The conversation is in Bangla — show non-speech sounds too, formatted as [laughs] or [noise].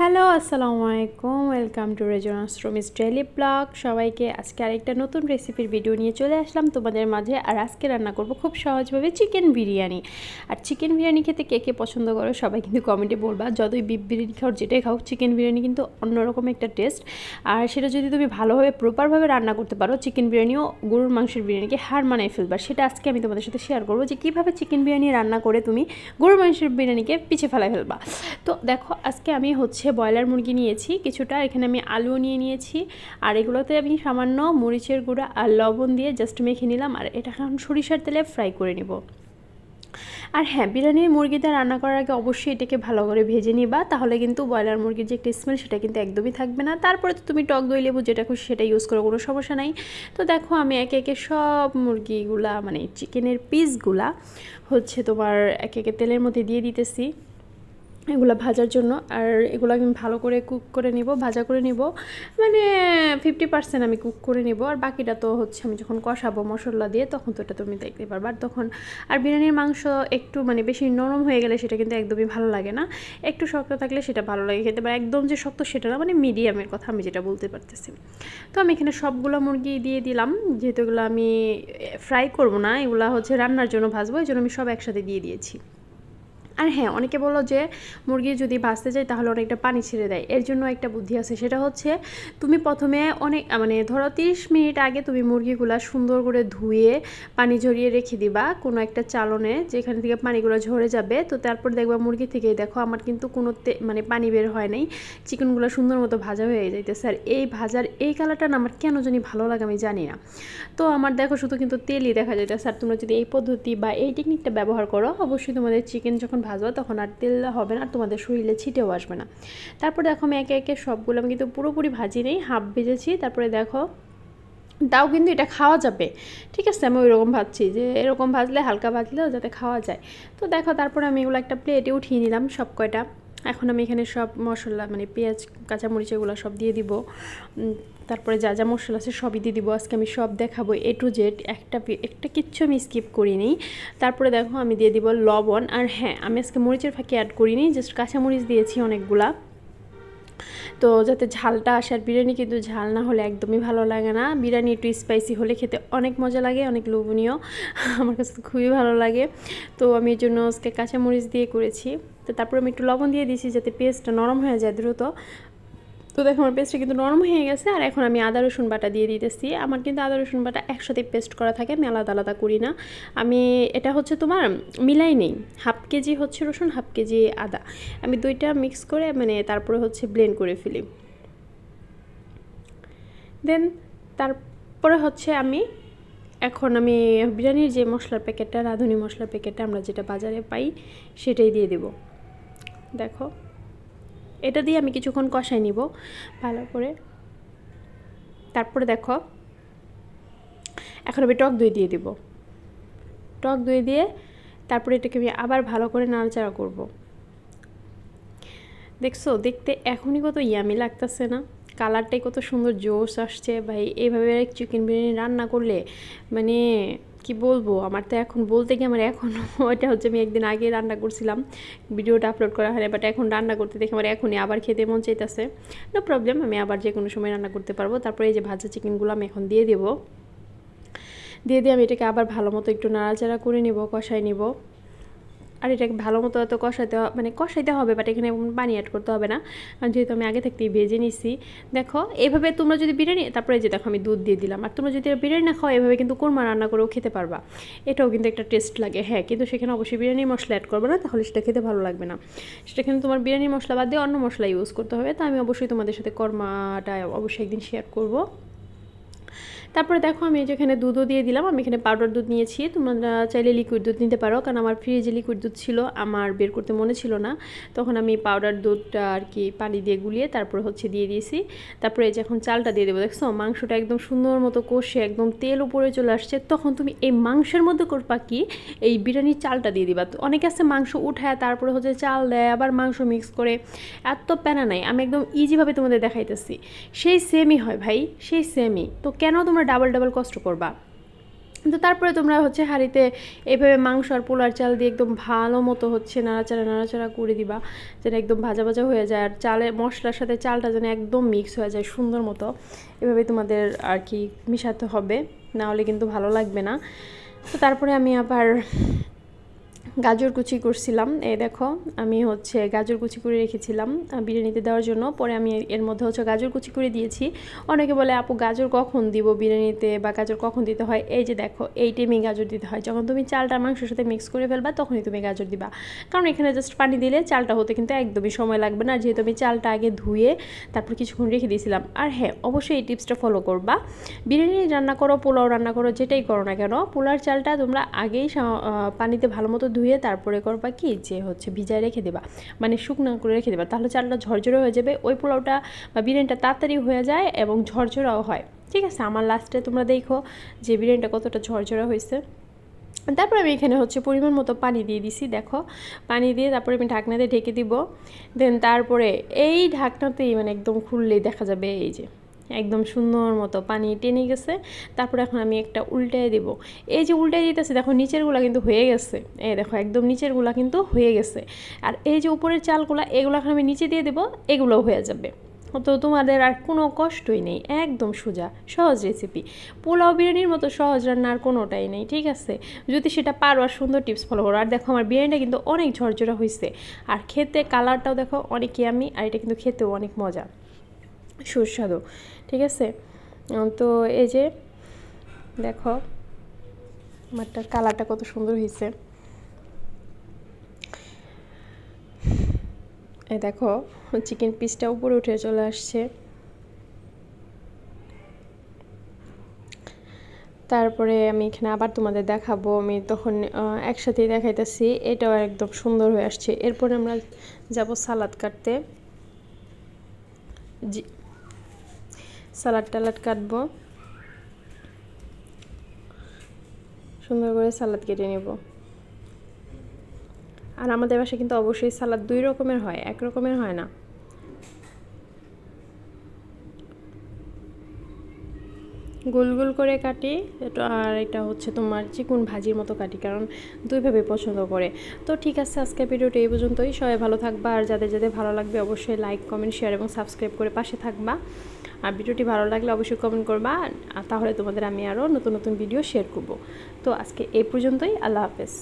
হ্যালো, আসসালামু আলাইকুম। ওয়েলকাম টু রেজনাস রোমিস ডেলি ব্লগ সবাইকে আজকে আরেকটা নতুন রেসিপির ভিডিও নিয়ে চলে আসলাম। তোমাদের মাঝে আর আজকে রান্না করব খুব সহজভাবে চিকেন বিরিয়ানি। আর চিকেন বিরিয়ানি খেতে কে কে পছন্দ করো সবাই কিন্তু কমেন্টে বলবা। যতই বিফ বিরিয়ানি খাও, যেটাই খাও চিকেন বিরিয়ানি কিন্তু অন্যরকম একটা টেস্ট আর সেটা যদি তুমি ভালোভাবে প্রপারভাবে রান্না করতে পারো চিকেন বিরিয়ানিও গরুর মাংসের বিরিয়ানিকে হার মানায় ফেলবা। সেটা আজকে আমি তোমাদের সাথে শেয়ার করব যে কীভাবে চিকেন বিরিয়ানি রান্না করে তুমি গরুর মাংসের বিরিয়ানিকে পিছিয়ে ফেলা ফেলবা। তো দেখো, আজকে আমি হচ্ছে ব্রয়লার মুরগি নিয়েছি, কিছুটা এখানে আমি আলুও নিয়ে নিয়েছি, আর এগুলোতে আমি সামান্য মরিচের গুঁড়া আর লবণ দিয়ে জাস্ট মেখে নিলাম, আর এটা এখন সরিষার তেলে ফ্রাই করে নিব। আর হ্যাঁ বিরিয়ানির মুরগিটা রান্না করার আগে অবশ্যই এটাকে ভালো করে ভেজে নিবা, তাহলে কিন্তু ব্রয়লার মুরগির যে একটা স্মেল সেটা কিন্তু একদমই থাকবে না। তারপরে তো তুমি টক দই, লেবু যেটা খুশি সেটা ইউজ করো, কোনো সমস্যা নাই। তো দেখো আমি একে একে সব মুরগিগুলা মানে চিকেনের পিসগুলা হচ্ছে তোমার একে একে তেলের মধ্যে দিয়ে দিতেছি। এগুলো ভাজার জন্য। আর এগুলো আমি ভালো করে কুক করে নিব, ভাজা করে নিব। মানে ফিফটি পার্সেন্ট আমি কুক করে নিব। আর বাকিটা তো হচ্ছে আমি যখন কষাবো মশলা দিয়ে, তখন তো এটা তুমি দেখতে পারবা। আর তখন, আর বিরিয়ানির মাংস একটু মানে বেশি নরম হয়ে গেলে সেটা কিন্তু একদমই ভালো লাগে না। একটু শক্ত থাকলে সেটা ভালো লাগে খেতে পারে একদম যে শক্ত সেটা না মানে মিডিয়ামের কথা আমি যেটা বলতে পারতেছি। তো আমি এখানে সবগুলো মুরগি দিয়ে দিলাম। যেহেতু এগুলো আমি ফ্রাই করব না, এগুলো হচ্ছে রান্নার জন্য ভাজবো, এই জন্য আমি সব একসাথে দিয়ে দিয়েছি। আর হ্যাঁ অনেকে বলো যে মুরগি যদি বাঁচতে যায় তাহলে অনেকটা পানি ছেড়ে দেয়। এর জন্য একটা বুদ্ধি আছে, সেটা হচ্ছে তুমি প্রথমে অনেক মানে ধরো তিরিশ মিনিট আগে তুমি মুরগিগুলা সুন্দর করে ধুয়ে পানি ঝরিয়ে রেখে দিবা কোনো একটা চালনে যেখান থেকে পানিগুলো ঝরে যাবে। তো তারপর দেখবা মুরগি থেকেই দেখো আমার কিন্তু কোনো মানে পানি বের হয় নাই, চিকেনগুলো সুন্দর মতো ভাজা হয়ে যাইতেছে। আর এই ভাজার এই কালারটা আমার কেন জানি ভালো লাগে আমি জানি না। তো আমার দেখো শুধু কিন্তু তেলই দেখা যাইতেছে। আর তোমরা যদি এই পদ্ধতি বা এই টেকনিকটা ব্যবহার করো, অবশ্যই তোমাদের চিকেন যখন ভাজবো, তখন আর তেল হবে না, আর তোমাদের শরীরে ছিটেও আসবে না। তারপর দেখো আমি একে একে সবগুলো আমি কিন্তু পুরোপুরি ভাজি নেই, হাফ ভেজেছি, তারপরে দেখো তাও কিন্তু এটা খাওয়া যাবে, ঠিক আছে? আমি ওই রকম ভাবছি যে এরকম ভাজলে হালকা ভাজলেও যাতে খাওয়া যায়। তো দেখো তারপরে আমি এগুলো একটা প্লেটে উঠিয়ে নিলাম সব কয়টা এখন আমি এখানে সব মশলা মানে পেঁয়াজ, কাঁচামরিচ এগুলো সব দিয়ে দিব। তারপরে যা যা মশলা আছে সবই দিয়ে দিব। আজকে আমি সব দেখাবো এ টু জেড একটা একটা কিচ্ছু আমি স্কিপ করিনি। তারপরে দেখো আমি দিয়ে দিব লবণ। আর হ্যাঁ আমি আজকে মরিচের ফাঁকি অ্যাড করিনি জাস্ট কাঁচামরিচ দিয়েছি অনেকগুলা। তো যাতে ঝালটা আসে, আর বিরিয়ানি কিন্তু ঝাল না হলে একদমই ভালো লাগে না। বিরিয়ানি একটু স্পাইসি হলে খেতে অনেক মজা লাগে, অনেক লোভনীয়। [laughs] আমার কাছে খুবই ভালো লাগে। তো আমি এই জন্য আজকে কাঁচামরিচ দিয়ে করেছি। তো তারপরে আমি একটু লবণ দিয়ে দিয়েছি যাতে পেস্টটা নরম হয়ে যায় দ্রুত। তো দেখো, আমার পেস্টটা কিন্তু নরম হয়ে গেছে আর এখন আমি আদা, রসুন বাটা দিয়ে দিতেছি। আমার কিন্তু আদা, রসুন বাটা একসাথে পেস্ট করা থাকে, আমি আলাদা আলাদা করি না। আমি, এটা হচ্ছে তোমার মিলাই নেই, হাফ কেজি হচ্ছে রসুন, হাফ কেজি আদা। আমি দুইটা মিক্স করে মানে তারপরে হচ্ছে ব্লেন্ড করে ফেলি। দেন তারপরে হচ্ছে আমি, এখন আমি বিরিয়ানির যে মশলার প্যাকেটটা, রাঁধুনি মশলার প্যাকেটটা আমরা যেটা বাজারে পাই, সেটাই দিয়ে দেব। দেখো। এটা দিয়ে আমি কিছুক্ষণ কষাই নিব, ভালো করে। তারপরে দেখো, এখন আমি টক দই দিয়ে দিব। টক দই দিয়ে তারপরে এটাকে আমি আবার ভালো করে নাড়াচাড়া করব। দেখছ? দেখতে এখনই কত ইয়ামি লাগতেছে না? কালারটাই কত সুন্দর জোশ আসছে। ভাই এইভাবে চিকেন বিরিয়ানি রান্না করলে মানে কি বলব? আমার তো এখন বলতে গিয়ে আমার এখন [laughs] ওইটা হচ্ছে আমি একদিন আগে রান্না করছিলাম, ভিডিওটা আপলোড করা হয় বাট এখন রান্না করতে দেখে আমার এখনই আবার খেতে মন চাইতেছে। নো প্রবলেম আমি আবার যে কোনো সময় রান্না করতে পারব। তারপরে এই যে ভাজা চিকেনগুলো আমি এখন দিয়ে দেবো। দিয়ে দিয়ে আমি এটাকে আবার ভালো মতো একটু নাড়াচাড়া করে নিব কষাই নিব। আর এটাকে ভালো মতো এত কষাইতে মানে কষাইতে হবে বাট এখানে পানি অ্যাড করতে হবে না। যেহেতু আমি আগে থাকতেই ভেজে নিছি, দেখো, এভাবে তোমরা যদি বিরিয়ানি, তারপরে যে দেখো আমি দুধ দিয়ে দিলাম। আর তোমরা যদি বিরিয়ানি না খাও, এভাবে কিন্তু কোরমা রান্না করেও খেতে পারবা। এটাও কিন্তু একটা টেস্ট লাগে হ্যাঁ কিন্তু সেখানে অবশ্যই বিরিয়ানি মশলা অ্যাড করবে না, তাহলে সেটা খেতে ভালো লাগবে না। সেটা কিন্তু তোমার বিরিয়ানি মশলা বাদ দিয়ে অন্য মশলা ইউজ করতে হবে। তো আমি অবশ্যই তোমাদের সাথে কর্মাটা অবশ্যই একদিন শেয়ার করব। তারপরে দেখো আমি যেখানে দুধও দিয়ে দিলাম, আমি এখানে পাউডার দুধ নিয়েছি। তোমরা চাইলে লিকুইড দুধ নিতে পারো, কারণ আমার ফ্রিজে লিকুইড দুধ ছিল, আমার বের করতে মনে ছিল না। তখন আমি পাউডার দুধটা আর কি পানি দিয়ে গুলিয়ে তারপরে হচ্ছে দিয়ে দিয়েছি। তারপরে এই যে এখন চালটা দিয়ে দেবো, দেখছ? মাংসটা একদম সুন্দর মতো কষে একদম তেল উপরে চলে আসছে। তখন তুমি এই মাংসের মধ্যে করবা কি? এই বিরিয়ানির চালটা দিয়ে দিবা। তো অনেকে আছে মাংস উঠায়, তারপরে হচ্ছে চাল দেয়, আবার মাংস মিক্স করে। এত প্যানা নাই, আমি একদম ইজিভাবে তোমাদের দেখাইতেছি। সেই সেমই হয় ভাই, সেই সেমই তো কেন তোমরা ডাবল ডাবল কষ্ট করবা? তো তারপরে তোমরা হচ্ছে হাঁড়িতে এইভাবে মাংস আর পোলার চাল দিয়ে একদম ভালো মতো হচ্ছে নাড়াচাড়া নাড়াচাড়া করে দিবা, যেন একদম ভাজা ভাজা হয়ে যায়। আর চালে, মশলার সাথে চালটা যেন একদম মিক্স হয়ে যায় সুন্দর মতো। এভাবে তোমাদের আর কি মিশাতে হবে, না হলে কিন্তু ভালো লাগবে না। তো তারপরে আমি আবার গাজর কুচি করছিলাম। এই দেখো, আমি হচ্ছে গাজর কুচি করে রেখেছিলাম বিরিয়ানিতে দেওয়ার জন্য। পরে আমি এর মধ্যে হচ্ছে গাজর কুচি করে দিয়েছি। অনেকে বলে, আপু, গাজর কখন দিব বিরিয়ানিতে বা গাজর কখন দিতে হয়? এই যে দেখো, এই টাইমে গাজর দিতে হয়। যখন তুমি চালটা মাংসের সাথে মিক্স করে ফেলবা, তখনই তুমি গাজর দিবা। কারণ এখানে জাস্ট পানি দিলে চালটা হতে কিন্তু একদমই সময় লাগবে না। যেহেতু আমি চালটা আগে ধুয়ে তারপর কিছুক্ষণ রেখে দিয়েছিলাম। আর হ্যাঁ অবশ্যই এই টিপসটা ফলো করবা। বিরিয়ানি রান্না করো, পোলাও রান্না করো, যেটাই করো না কেন পোলার চালটা তোমরা আগেই পানিতে ভালো মতো ধুয়ে তারপরে করবা কি যে হচ্ছে ভিজায় রেখে দেবা মানে শুকনো করে রেখে দেবা, তাহলে চালটা ঝরঝরে হয়ে যাবে, ওই পোলাওটা বা বিরিয়ানিটা তাড়াতাড়ি হয়ে যায় এবং ঝরঝরাও হয়। ঠিক আছে, আমার লাস্টে তোমরা দেখো যে বিরিয়ানিটা কতটা ঝরঝরা হয়েছে। তারপরে আমি এখানে হচ্ছে পরিমাণ মতো পানি দিয়ে দিছি, দেখো। পানি দিয়ে তারপরে আমি ঢাকনাতে ঢেকে দিব। দেন তারপরে এই ঢাকনাতেই মানে একদম খুললেই দেখা যাবে এই যে। একদম সুন্দর মতো পানি টেনে গেছে। তারপরে এখন আমি একটা উল্টায় দেব। এই যে উল্টায় দিতেছে, দেখো নিচেরগুলা কিন্তু হয়ে গেছে। এই দেখো একদম নিচেরগুলা কিন্তু হয়ে গেছে। আর এই যে উপরের চালগুলা, এগুলো এখন আমি নিচে দিয়ে দেবো, এগুলোও হয়ে যাবে। তো তোমাদের আর কোনো কষ্টই নেই, একদম সোজা, সহজ রেসিপি পোলাও বিরিয়ানির মতো সহজ রান্না আর কোনোটাই নেই, ঠিক আছে? যদি সেটা পারো আর সুন্দর টিপস ফলো করো। আর দেখো আমার বিরিয়ানিটা কিন্তু অনেক ঝরঝরা হয়েছে আর খেতে কালারটাও দেখো অনেক ইয়ামি আর এটা কিন্তু খেতেও অনেক মজা। সুস্বাদু, ঠিক আছে? তো এই যে, দেখো, আমারটার কালারটা কত সুন্দর হয়েছে। এই দেখো চিকেন পিসটা উপরে উঠে চলে আসছে। তারপরে আমি এখানে আবার তোমাদের দেখাবো, আমি তখন একসাথেই দেখাইতেছি, এটাও একদম সুন্দর হয়ে আসছে। এরপরে আমরা যাব সালাদ কাটতে। জি সালাদ টালাদ কাটবো। সুন্দর করে সালাদ কেটে নেব। আর আমাদের বাসায় কিন্তু অবশ্যই সালাদ দুই রকমের হয়, এক রকমের হয় না। গোল গোল করে কাটি এটা আর এটা হচ্ছে তোমার চিকুন ভাজির মতো কাটি, কারণ দুইভাবে পছন্দ করে। তো ঠিক আছে আজকে ভিডিওটা এই পর্যন্তই। সবাই ভালো থাকবা, আর যাদের যাদের ভালো লাগবে অবশ্যই লাইক কমেন্ট শেয়ার এবং সাবস্ক্রাইব করে পাশে থাকবা। আর ভিডিওটি ভালো লাগলে অবশ্যই কমেন্ট করবা। তাহলে তোমাদের আমি আরও নতুন নতুন ভিডিও শেয়ার করব। তো আজকে এই পর্যন্তই, আল্লাহ হাফেজ।